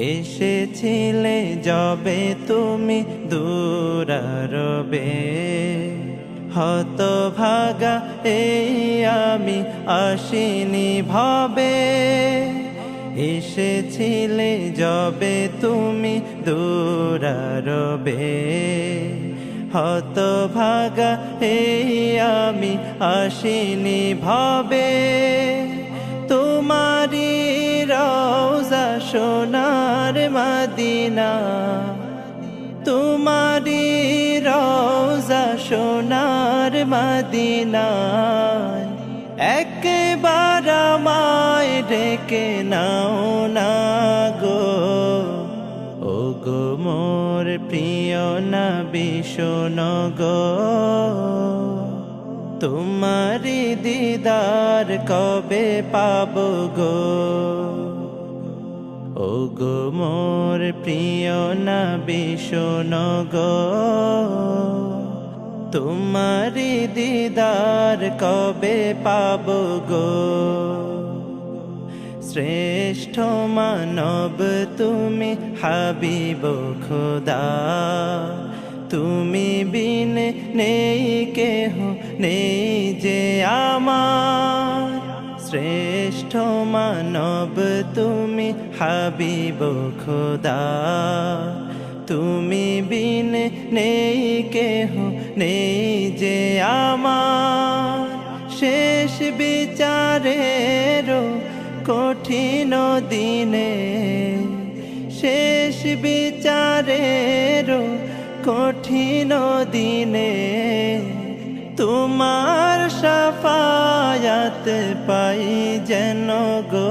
এসেছিলে যবে তুমি দূরারবে। হত ভাগা এই আমি আসিনি ভবে। এসেছিলে যবে তুমি দূরারবে। হত ভাগা এই আমি আসিনি ভবে। সোনার মদিনা তোমারি রওজা সোনার মদিনা। একবার আমায় ডেকে নাও না গো। ও গো মোর প্রিয় না ভীষণ গো। তোমারি দিদার কবে পাব গো? ও গো মোর প্রিয় না ভীষণ গো। তোমারি দিদার কবে পাব গো? শ্রেষ্ঠ মানব তুমি হাবিব খোদা। তুমি বিন নেই, কেহ নেই যে আমার। শ্রেষ্ঠ মানব তুমি হাবিব খোদা, তুমি বিন নেই, কেহ নেই যে আমার। শেষ বিচারেরও কঠিন দিনে, শেষ বিচারেরও কঠিন দিনে, তোমার সাফায়াত পাই যেন গো।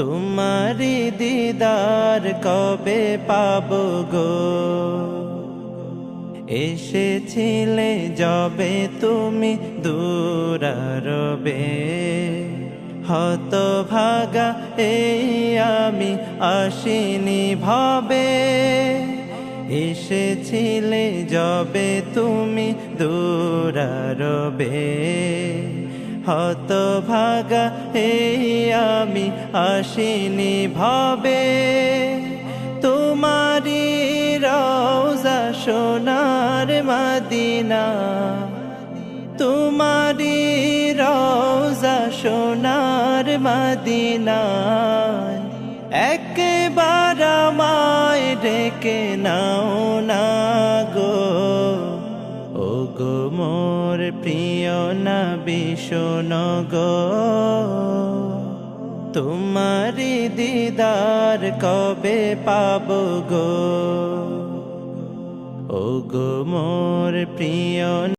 তোমারি দিদার কবে পাব গো? এসেছিলে যবে তুমি দূরারবে হত ভাগা এই আমি আসিনি ভবে। এসেছিলে যবে তুমি দূরারবে হত ভাগা, এই আমি আসিনি ভবে। তোমারি রওজা সোনার মদিনা তোমারি রোজা সোনার মদিনায় একবার আমায় ডেকে নাও না গো ও গো প্রিয় না বিষণ গো। তোমারি দিদার কবে পাব গো? ও গো মোর প্রিয়